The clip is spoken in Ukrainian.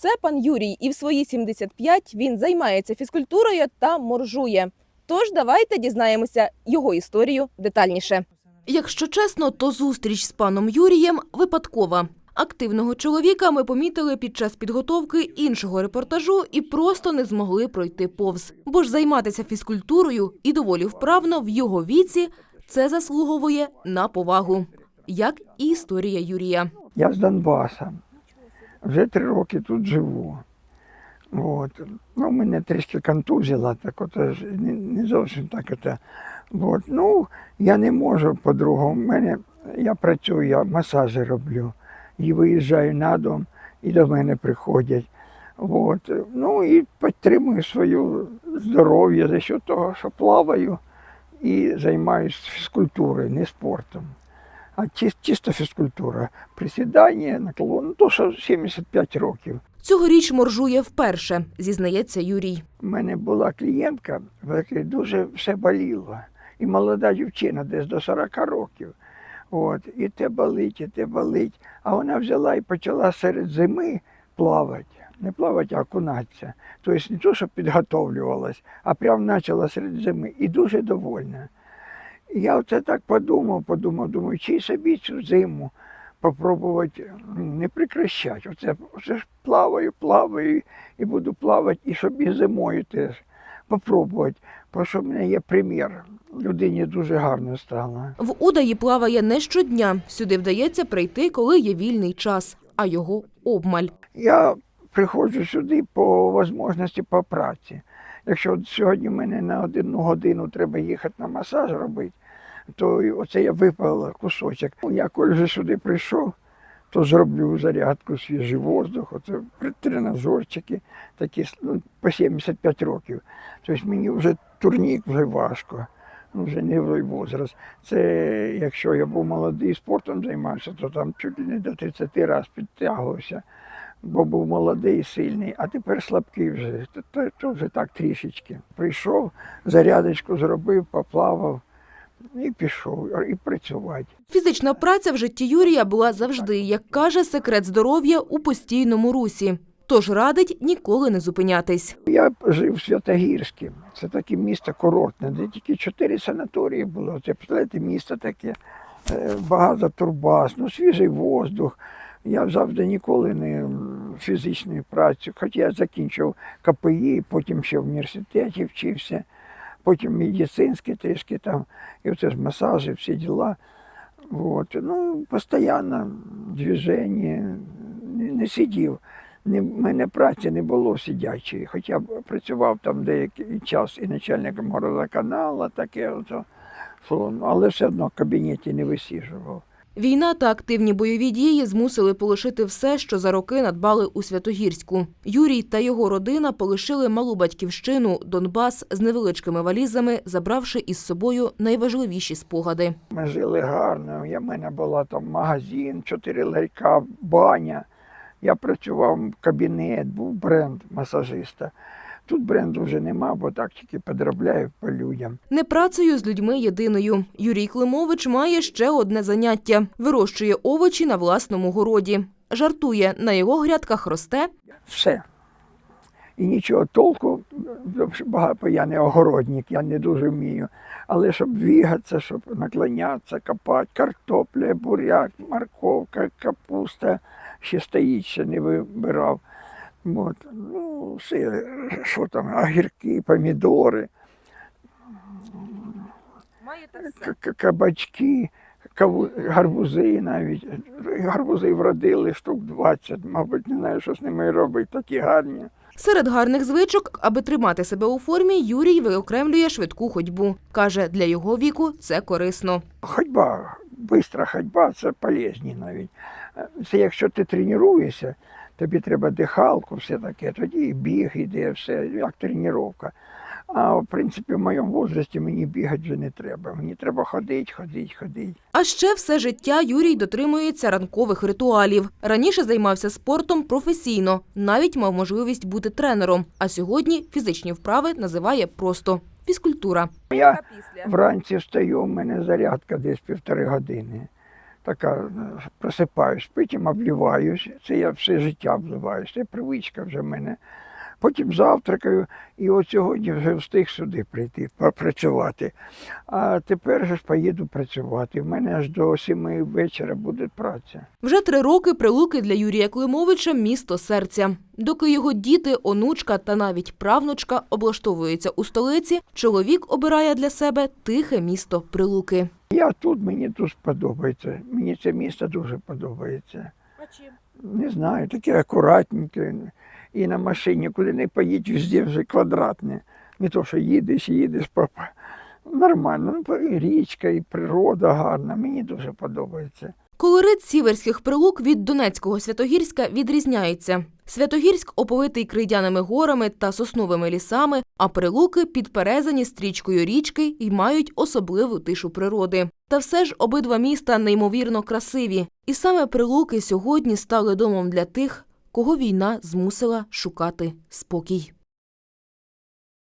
Це пан Юрій, і в свої 75 він займається фізкультурою та моржує. Тож давайте дізнаємося його історію детальніше. Якщо чесно, то зустріч з паном Юрієм випадкова. Активного чоловіка ми помітили під час підготовки іншого репортажу і просто не змогли пройти повз. Бо ж займатися фізкультурою і доволі вправно в його віці це заслуговує на повагу, як і історія Юрія. Я з Донбаса. Вже три роки тут живу. От. Ну, мене трішки контузило, так от е, не, не зовсім так. От. От. Ну, я не можу по-другому. Мене, я працюю, я масажі роблю. І виїжджаю на дом, і до мене приходять. От. Ну і підтримую своє здоров'я за що того, що плаваю і займаюся фізкультурою, не спортом. А чис- чисто фізкультура. Присідання, наклон, ну то, що 75 років. Цьогоріч моржує вперше, зізнається Юрій. У мене була клієнтка, в якій дуже все боліло. І молода дівчина, десь до 40 років. От, і те болить, і те болить. А вона взяла і почала серед зими плавати. Не плавати, а окунатися. Тобто не то, що підготовлювалась, а прямо почала серед зими. І дуже довольна. Я оце так подумав, подумав, думаю, чи собі цю зиму попробувати не прекращати. Оце, оце ж плаваю, плаваю і буду плавати, і щоб і зимою теж попробувати. Бо що в мене є примір. Людині дуже гарно стало. В Удаї плаває не щодня. Сюди вдається прийти, коли є вільний час, а його обмаль. Я приходжу сюди по можливості по праці. Якщо сьогодні мене на одну годину треба їхати на масаж робити, то оце я випала кусочок. Я коли вже сюди прийшов, то зроблю зарядку, свіжий воздух, оце тренажерчики, такі ну, по 75 років. Тобто мені вже турнік вже важко. Ну, вже не той возраст. Це якщо я був молодий спортом займався, то там чуть ли не до 30 разів підтягувався, бо був молодий, сильний, а тепер слабкий вже. То, то, вже так трішечки. Прийшов, зарядочку зробив, поплавав і пішов, і працювати. Фізична праця в житті Юрія була завжди, як каже, секрет здоров'я у постійному русі. Тож радить ніколи не зупинятись. Я жив в Святогірську. Це таке місто курортне, де тільки чотири санаторії було. Це місто таке, е, багато турбаз, ну, свіжий воздух. Я завжди ніколи не фізичної праці. Хоча я закінчив КПІ, потім ще в університеті вчився, потім медицинське трішки там, і оце ж масажі, всі діла. Вот. Ну, постійно движення, не, не сидів. В мене праці не було сидячої, хоча працював там деякий час і начальником городоканалу, таке, ну, але все одно в кабінеті не висіжував. Війна та активні бойові дії змусили полишити все, що за роки надбали у Святогірську. Юрій та його родина полишили малу батьківщину Донбас з невеличкими валізами, забравши із собою найважливіші спогади. Ми жили гарно. Я, мене була там магазин, чотири ларька, баня. Я працював кабінет, був бренд масажиста. Тут бренду вже нема, бо так тільки підробляю по людям. Не працею з людьми єдиною. Юрій Климович має ще одне заняття вирощує овочі на власному городі. Жартує, на його грядках росте Все. І нічого толку, багато я не огородник, я не дуже вмію. Але щоб двигатися, щоб наклонятися, копати, картопля, буряк, морковка, капуста, ще стоїть, ще не вибирав. От. Ну, все, що там, огірки, помідори, к- кабачки, каву- гарбузи навіть. Гарбузи вродили штук 20, мабуть, не знаю, що з ними робити, такі гарні. Серед гарних звичок, аби тримати себе у формі, Юрій виокремлює швидку ходьбу. Каже, для його віку це корисно. Ходьба, бистра ходьба це полезні навіть. Це якщо ти тренуєшся, тобі треба дихалку, все таке, тоді і біг іде, все, як тренування. А в принципі, в моєму возрасті мені бігати вже не треба. Мені треба ходити, ходити, ходити. А ще все життя Юрій дотримується ранкових ритуалів. Раніше займався спортом професійно, навіть мав можливість бути тренером. А сьогодні фізичні вправи називає просто фізкультура. Я вранці встаю, у мене зарядка десь півтори години. Така, е, просипаюсь, потім обливаюсь. Це я все життя обливаюсь, це привичка вже в мене. Потім завтракаю, і от сьогодні вже встиг сюди прийти, попрацювати. А тепер же ж поїду працювати. У мене аж до сіми вечора буде праця. Вже три роки прилуки для Юрія Климовича місто серця. Доки його діти, онучка та навіть правнучка облаштовуються у столиці, чоловік обирає для себе тихе місто Прилуки. Я тут, мені тут подобається. Мені це місто дуже подобається. А чим? Не знаю, таке акуратненьке. І на машині, куди не поїдь, везде вже квадратне. Не то, що їдеш, їдеш, папа. Нормально. Ну, річка, і природа гарна. Мені дуже подобається. Колорит сіверських прилук від Донецького Святогірська відрізняється. Святогірськ оповитий крейдяними горами та сосновими лісами, а прилуки підперезані стрічкою річки і мають особливу тишу природи. Та все ж обидва міста неймовірно красиві, і саме прилуки сьогодні стали домом для тих, кого війна змусила шукати спокій.